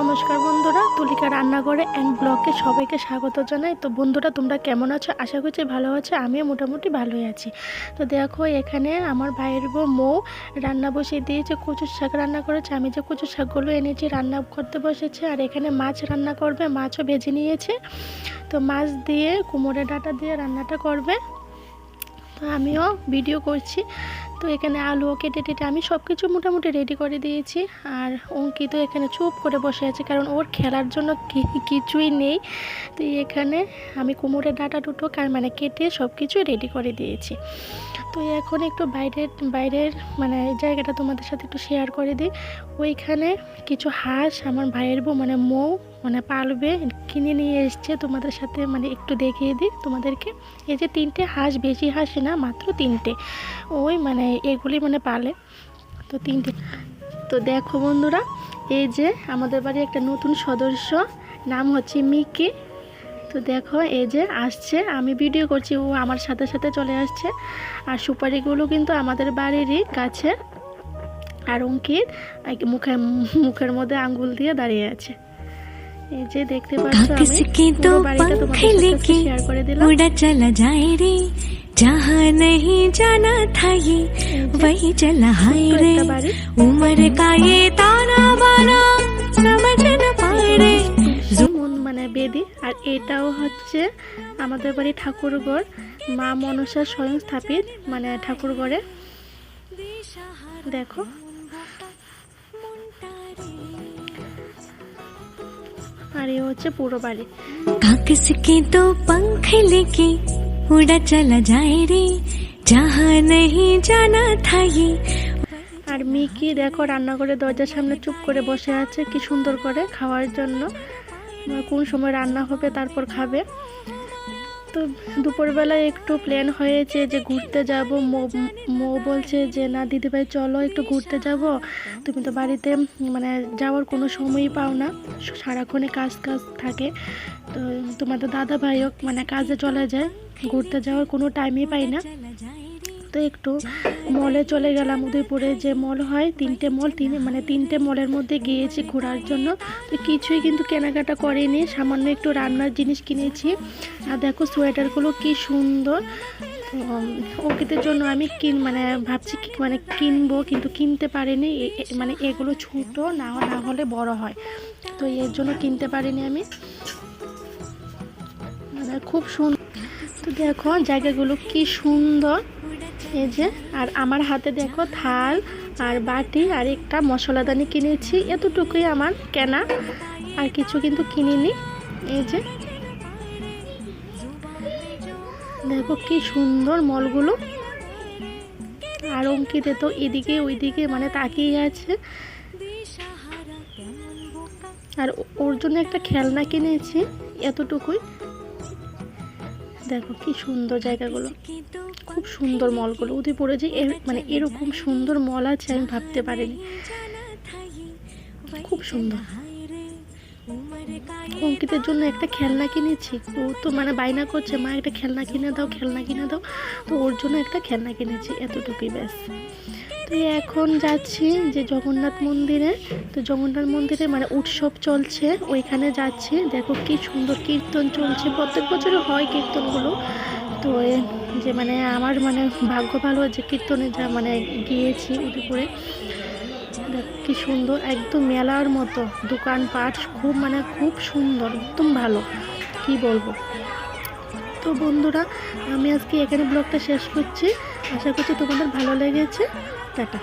নমস্কার বন্ধুরা, তুলিকা রান্নাঘরে অ্যান্ড ব্লগে সবাইকে স্বাগত জানাই। তো বন্ধুরা, তোমরা কেমন আছো? আশা করছি ভালো আছো, আমিও মোটামুটি ভালোই আছি। তো দেখো, এখানে আমার ভাইয়ের বউ মৌ রান্না বসিয়ে দিয়েছে, কচুর শাক রান্না করেছে। আমি যে কচুর শাকগুলো এনেছি, রান্না করতে বসেছে। আর এখানে মাছ রান্না করবে, মাছও ভেজে নিয়েছে। তো মাছ দিয়ে কুমড়োর ডাঁটা দিয়ে রান্নাটা করবে। তো আমিও ভিডিও করছি। তো এখানে আলু কেটে টেটে আমি সব কিছু মোটামুটি রেডি করে দিয়েছি। আর অঙ্কিত এখানে চুপ করে বসে আছে, কারণ ওর খেলার জন্য কিছুই নেই। তো এখানে আমি কুমড়োর ডাটা দুটো মানে কেটে সব কিছুই রেডি করে দিয়েছি। তো এখন একটু বাইরের বাইরের মানে জায়গাটা তোমাদের সাথে একটু শেয়ার করে দিই। ওইখানে কিছু হাঁস, আমার ভাইয়ের বউ মানে মৌ মানে পালবে, কিনে নিয়ে এসছে তোমাদের সাথে মানে একটু দেখিয়ে দিই তোমাদেরকে। এই যে তিনটে হাঁস, বেশি হাঁস না, মাত্র তিনটে। ওই মানে এগুলি মানে পালে। তো তিনটে। তো দেখো বন্ধুরা, এই যে আমাদের বাড়ি একটা নতুন সদস্য, নাম হচ্ছে মিকি। তো দেখো, এই যে আসছে, আমি ভিডিও করছি, ও আমার সাথে সাথে চলে আসছে। আর সুপারিগুলো কিন্তু আমাদের বাড়িরই কাছে আর অঙ্কিত মুখে, মুখের মধ্যে আঙ্গুল দিয়ে দাঁড়িয়ে আছে। এই যে দেখতে পাচ্ছ আমি किसके পুরো तो বাড়িটা पंख তোমাদের সাথে लेके শেয়ার করে দিলাম उड़ा चला जाए रे जहाँ नहीं जाना था ये वही चला हाय ছোট্ট रे একটা বাড়ি उम्र का ये ताना बाना समझ न पाए रे মন মানে বেদি আর এটাও হচ্ছে আমাদের বাড়ি ঠাকুরঘর মা মনসা স্বয়ং স্থাপিত মানে ঠাকুরঘরে দেখো আর এ হচ্ছে পুরো বাড়ি काकस के तो पंख लेके उड़ा चला जाए रे जहाँ नहीं जाना था ये আর মিকি দেখো রান্না করে দরজার সামনে চুপ করে বসে আছে কি সুন্দর করে খাওয়ার জন্য আহ, কোন সময় রান্না হবে তারপর খাবে তো দুপুরবেলায় একটু প্ল্যান হয়েছে যে ঘুরতে যাব। মো বলছে যে, না, দিদিভাই, চলো একটু ঘুরতে যাব। তুমি তো বাড়িতে মানে যাওয়ার কোনো সময়ই পাও না। সারাক্ষণে কাজ কাজ থাকে। তো তোমাদের দাদা ভাইও মানে কাজে চলে যায়। ঘুরতে যাওয়ার কোনো টাইমই পাই না। তো একটু মলে চলে গেলাম উদয়পুরে যে মল হয়, তিনটে মল, তিন মানে তিনটে মলের মধ্যে গিয়েছি ঘোরার জন্য। তো কিছুই কিন্তু কেনাকাটা করিনি, সামান্য একটু রান্নার জিনিস কিনেছি। আর দেখো সোয়েটারগুলো কি সুন্দর। অঙ্কিতের জন্য আমি কিন মানে ভাবছি মানে কিনবো, কিন্তু কিনতে পারিনি। মানে এগুলো ছোটো, না না হলে বড় হয়। তো এর জন্য কিনতে পারিনি আমি। মানে খুব সুন্দর তো দেখো জায়গাগুলো কি সুন্দর। এই যে, আর আমার হাতে দেখো থাল আর বাটি আর একটা মশলাদানি কিনেছি। এতটুকুই আমার কেনা, আর কিছু কিন্তু কিনিনি। এই যে, দেখো কি সুন্দর মলগুলো। আর অঙ্কিতে তো এদিকে ওইদিকে মানে তাকিয়ে আছে। আর ওর জন্য একটা খেলনা কিনেছি, এতটুকুই। দেখো কি সুন্দর জায়গাগুলো। খুব সুন্দর মলগুলো। উদয়পুরে যে মানে এরকম সুন্দর মল আছে আমি ভাবতে পারিনি। খুব সুন্দর। অঙ্কিতের জন্য একটা খেলনা কিনেছি। ও তো মানে বায়না করছে, মা, একটা খেলনা কিনে দাও, খেলনা কিনে দাও। তো ওর জন্য একটা খেলনা কিনেছি, এতটুকুই ব্যাস। তো এখন যাচ্ছি যে জগন্নাথ মন্দিরে। তো জগন্নাথ মন্দিরে মানে উৎসব চলছে, ওইখানে যাচ্ছি। দেখো কি সুন্দর কীর্তন চলছে। প্রত্যেক বছরও হয় কীর্তনগুলো। তো যে মানে আমার মানে ভাগ্য ভালো যে কীর্তনে যা মানে গিয়েছি উদয়পুরে কি সুন্দর, একদম মেলার মতো। দোকানপাট খুব মানে খুব সুন্দর, একদম ভালো। কি বলব? তো বন্ধুরা, আমি আজকে এখানে ব্লগটা শেষ করছি। আশা করছি তোমাদের ভালো লেগেছে। টাটা